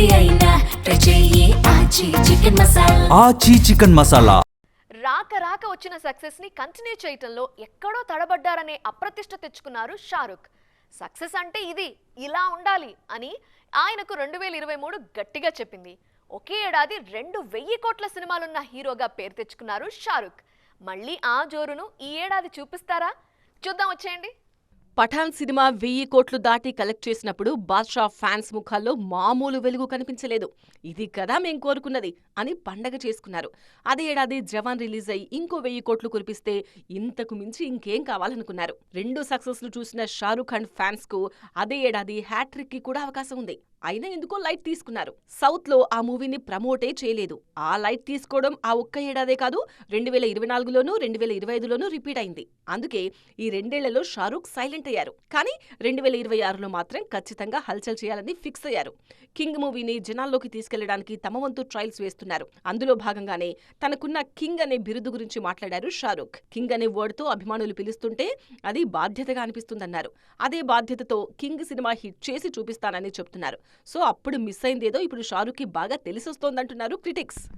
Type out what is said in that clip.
ఏది అయినా ట్రై చెయ్యి ఆచి చికెన్ మసాలా. ఆచీ చికెన్ మసాలా. రాక రాక వచ్చిన సక్సెస్ని కంటిన్యూ చేయటంలో ఎక్కడో తడబడ్డారనే అప్రతిష్ట తెచ్చుకున్నారు షారుఖ్. సక్సెస్ అంటే ఇది ఇలా ఉండాలి అని ఆయనకు రెండు వేల ఇరవై మూడు గట్టిగా చెప్పింది. ఒకే ఏడాది రెండు వెయ్యి కోట్ల సినిమాలున్న హీరోగా పేరు తెచ్చుకున్నారు షారుఖ్. మళ్ళీ ఆ జోరును ఈ ఏడాది చూపిస్తారా? చూద్దాం వచ్చేయండి. పఠాన్ సినిమా వెయ్యి కోట్లు దాటి కలెక్ట్ చేసినప్పుడు బాద్షా ఫ్యాన్స్ ముఖాల్లో మామూలు వెలుగు కనిపించలేదు. ఇది కదా మేం కోరుకున్నది అని పండగ చేసుకున్నారు. అదే ఏడాది జవాన్ రిలీజ్ అయి ఇంకో వెయ్యి కోట్లు కురిపిస్తే ఇంతకు మించి ఇంకేం కావాలనుకున్నారు. రెండు సక్సెస్లు చూసిన షారూఖ్ అండ్ ఫ్యాన్స్కు అదే ఏడాది హ్యాట్రిక్కి కూడా అవకాశం ఉంది. అయినా ఎందుకో లైట్ తీసుకున్నారు. సౌత్లో ఆ మూవీని ప్రమోటే చేయలేదు. ఆ లైట్ తీసుకోవడం ఆ ఒక్క ఏడాదే కాదు రెండు వేల ఇరవై నాలుగులోనూ రెండు వేల ఇరవై ఐదులోనూ రిపీట్ అయింది. అందుకే ఈ రెండేళ్ళలో షారూఖ్ సైలెంట్ అయ్యారు. కానీ రెండు వేల ఇరవై ఆరులో మాత్రం ఖచ్చితంగా హల్చల్ చేయాలని ఫిక్స్ అయ్యారు. కింగ్ మూవీని జనాల్లోకి తీసుకెళ్ళడానికి తమ వంతు ట్రయల్స్ వేస్తున్నారు. అందులో భాగంగానే తనకున్న కింగ్ అనే బిరుదు గురించి మాట్లాడారు షారుఖ్. కింగ్ అనే వర్డ్తో అభిమానులు పిలుస్తుంటే అది బాధ్యతగా అనిపిస్తుందన్నారు. అదే బాధ్యతతో కింగ్ సినిమా హిట్ చేసి చూపిస్తానని చెప్తున్నారు. సో అప్పుడు మిస్ అయిందేదో ఇప్పుడు షారుఖ్కి బాగా తెలిసొస్తోందంటున్నారు క్రిటిక్స్.